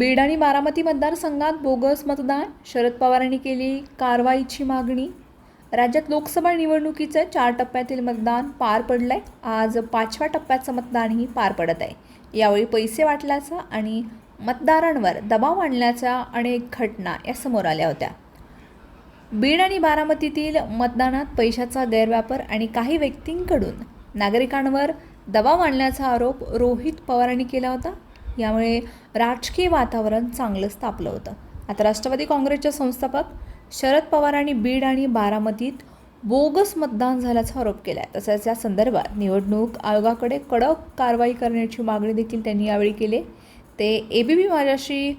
बीड आणि बारामती मतदारसंघात बोगस मतदान शरद पवारांनी केली कारवाईची मागणी. राज्यात लोकसभा निवडणुकीचं चार टप्प्यातील मतदान पार पडलं आहे आज पाचव्या टप्प्याचं मतदानही पार पडत आहे. यावेळी पैसे वाटल्याचा आणि मतदारांवर दबाव आणल्याच्या अनेक घटना या समोर आल्या होत्या. बीड आणि बारामतीतील मतदानात पैशाचा गैरवापर आणि काही व्यक्तींकडून नागरिकांवर दबाव आणण्याचा आरोप रोहित पवारांनी केला होता. यामुळे राजकीय वातावरण चांगलंच तापलं होतं. आता राष्ट्रवादी काँग्रेसचे संस्थापक शरद पवारांनी बीड आणि बारामतीत बोगस मतदान झाल्याचा आरोप केला आहे तसंच या संदर्भात निवडणूक आयोगाकडे कडक कारवाई करण्याची मागणी देखील त्यांनी यावेळी केली. ते एबीपी माझ्याशी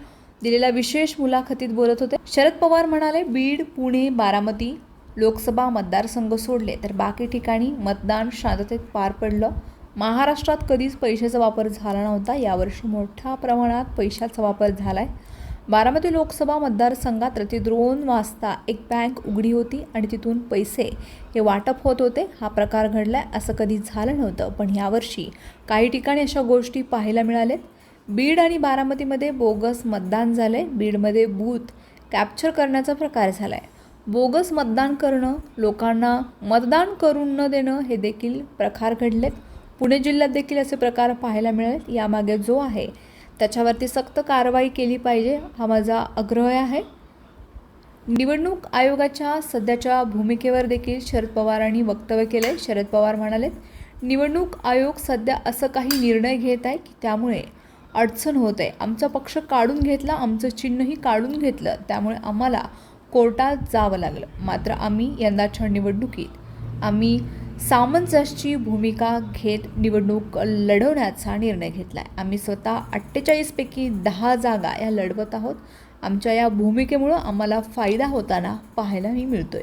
दिलेल्या विशेष मुलाखतीत बोलत होते. शरद पवार म्हणाले बीड पुणे बारामती लोकसभा मतदारसंघ सोडले तर बाकी ठिकाणी मतदान शांततेत पार पडलं. महाराष्ट्रात कधीच पैशाचा वापर झाला नव्हता. यावर्षी मोठ्या प्रमाणात पैशाचा वापर झाला आहे बारामती लोकसभा मतदारसंघात रात्री दोन वाजता एक बँक उघडी होती आणि तिथून पैसे हे वाटप होत होते. हा प्रकार घडला आहे असं कधी झालं नव्हतं पण यावर्षी काही ठिकाणी अशा गोष्टी पाहायला मिळाल्यात बीड आणि बारामतीमध्ये बोगस मतदान झालं आहे बीडमध्ये बूथ कॅप्चर करण्याचा प्रकार झाला आहे बोगस मतदान करणं लोकांना मतदान करून न देणं हे देखील प्रकार घडलेत. पुणे जिल्ह्यात देखील असे प्रकार पाहायला मिळेल यामागे जो आहे त्याच्यावरती सक्त कारवाई केली पाहिजे हा माझा आग्रह आहे. निवडणूक आयोगाच्या सध्याच्या भूमिकेवर देखील शरद पवारांनी वक्तव्य केलं आहे शरद पवार म्हणालेत निवडणूक आयोग सध्या असं काही निर्णय घेत आहे की त्यामुळे अडचण होत आहे. आमचा पक्ष काढून घेतला आमचं चिन्हही काढून घेतलं. त्यामुळे आम्हाला कोर्टात जावं लागलं. मात्र आम्ही यंदाच्या निवडणुकीत आम्ही सामंजसची भूमिका घेत निवडणूक लढवण्याचा निर्णय घेतला आहे आम्ही स्वतः अठ्ठेचाळीसपैकी दहा जागा या लढवत आहोत. आमच्या या भूमिकेमुळं आम्हाला फायदा होताना पाहायलाही आहे